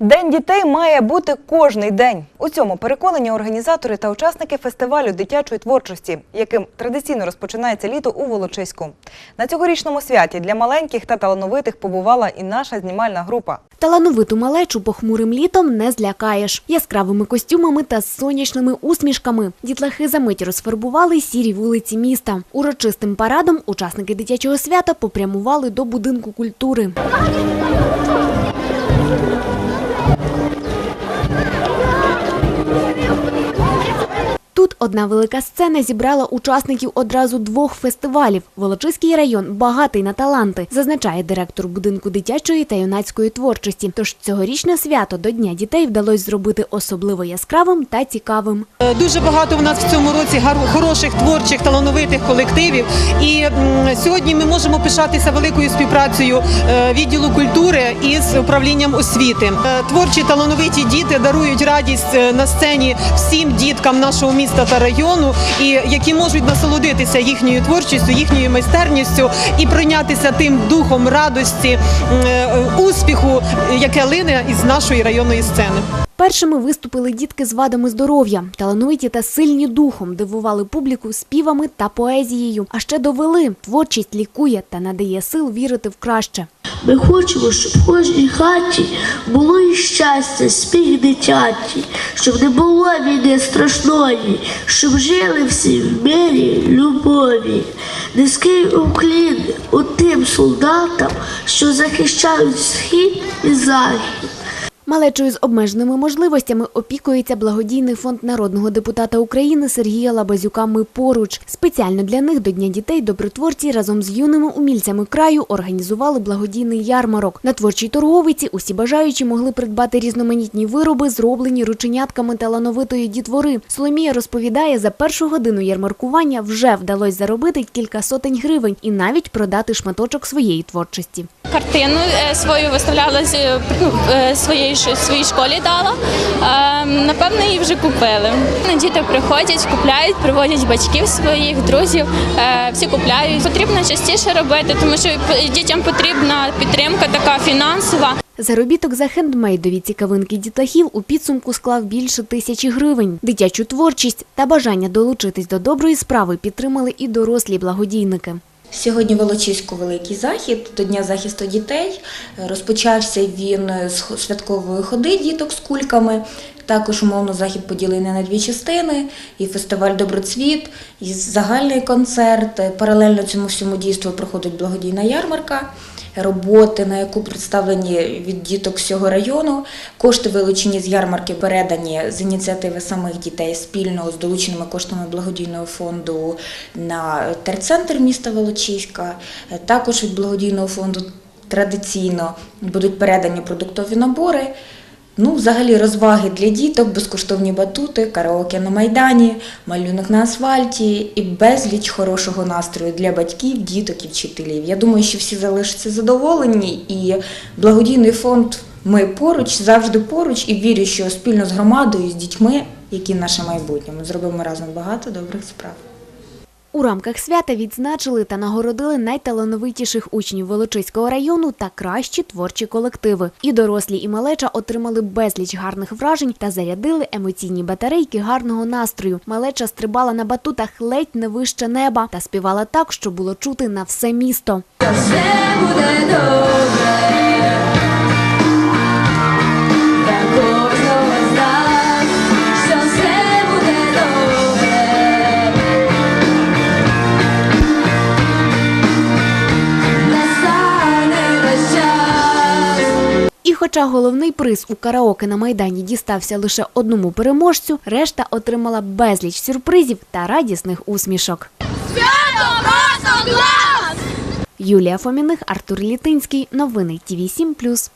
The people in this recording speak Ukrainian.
День дітей має бути кожний день. У цьому переконані організатори та учасники фестивалю дитячої творчості, яким традиційно розпочинається літо у Волочиську. На цьогорічному святі для маленьких та талановитих побувала і наша знімальна група. Талановиту малечу похмурим літом не злякаєш. Яскравими костюмами та сонячними усмішками. Дітлахи за мить розфарбували сірі вулиці міста. Урочистим парадом учасники дитячого свята попрямували до будинку культури. Одна велика сцена зібрала учасників одразу двох фестивалів. Волочиський район багатий на таланти, зазначає директор будинку дитячої та юнацької творчості. Тож цьогорічне свято до Дня дітей вдалося зробити особливо яскравим та цікавим. Дуже багато в нас в цьому році хороших творчих талановитих колективів. І сьогодні ми можемо пишатися великою співпрацею е, відділу культури із управлінням освіти. Е, Творчі талановиті діти дарують радість е, на сцені всім діткам нашого міста та району, і які можуть насолодитися їхньою творчістю, їхньою майстерністю і прийнятися тим духом радості, е, успіху, яке лине із нашої районної сцени. Першими виступили дітки з вадами здоров'я, талановиті та сильні духом, дивували публіку співами та поезією. А ще довели творчість лікує та надає сил вірити в краще. Ми хочемо, щоб в кожній хаті було і щастя, сміх дитяті, щоб не було війни страшної, щоб жили всі в мирі, любові. Низький уклін у тим солдатам, що захищають схід і захід. Малечою з обмеженими можливостями опікується благодійний фонд народного депутата України Сергія Лабазюка «Ми поруч. Спеціально для них до Дня дітей добротворці разом з юними умільцями краю організували благодійний ярмарок. На творчій торговиці усі бажаючі могли придбати різноманітні вироби, зроблені рученятками талановитої дітвори. Соломія розповідає, за першу годину ярмаркування вже вдалося заробити кілька сотень гривень і навіть продати шматочок своєї творчості. Картину е, свою виставляла з е, ну, е, ж- своїй школі дала. Е, Напевно, її вже купили. Діти приходять, купляють, приводять батьків своїх, друзів. е, Всі купляють. Потрібно частіше робити, тому що дітям потрібна підтримка така фінансова. Заробіток за хендмейдові цікавинки дітлахів у підсумку склав більше тисячі гривень. Дитячу творчість та бажання долучитись до доброї справи підтримали і дорослі благодійники. Сьогодні Волочиську великий захід до Дня захисту дітей. Розпочався він з святкової ходи діток з кульками. Також умовно захід поділений на дві частини: і фестиваль Доброцвіт, і загальний концерт. Паралельно цьому всьому дійству проходить благодійна ярмарка. Роботи, на яку представлені від діток всього району. Кошти, вилучені з ярмарки, передані з ініціативи самих дітей спільно з долученими коштами благодійного фонду на терцентр міста Волочиська. Також від благодійного фонду традиційно будуть передані продуктові набори. Ну, взагалі розваги для діток, безкоштовні батути, караоке на майдані, малюнок на асфальті і безліч хорошого настрою для батьків, діток і вчителів. Я думаю, що всі залишаться задоволені, і благодійний фонд Ми поруч завжди поруч і вірю, що спільно з громадою, з дітьми, які наше майбутнє, ми зробимо разом багато добрих справ. У рамках свята відзначили та нагородили найталановитіших учнів Волочиського району та кращі творчі колективи. І дорослі, і малеча отримали безліч гарних вражень та зарядили емоційні батарейки гарного настрою. Малеча стрибала на батутах ледь не вище неба та співала так, що було чути на все місто. І хоча головний приз у караоке на майдані дістався лише одному переможцю, решта отримала безліч сюрпризів та радісних усмішок. Юлія Фоміних, Артур Літинський. Новини ТІВІ 7+.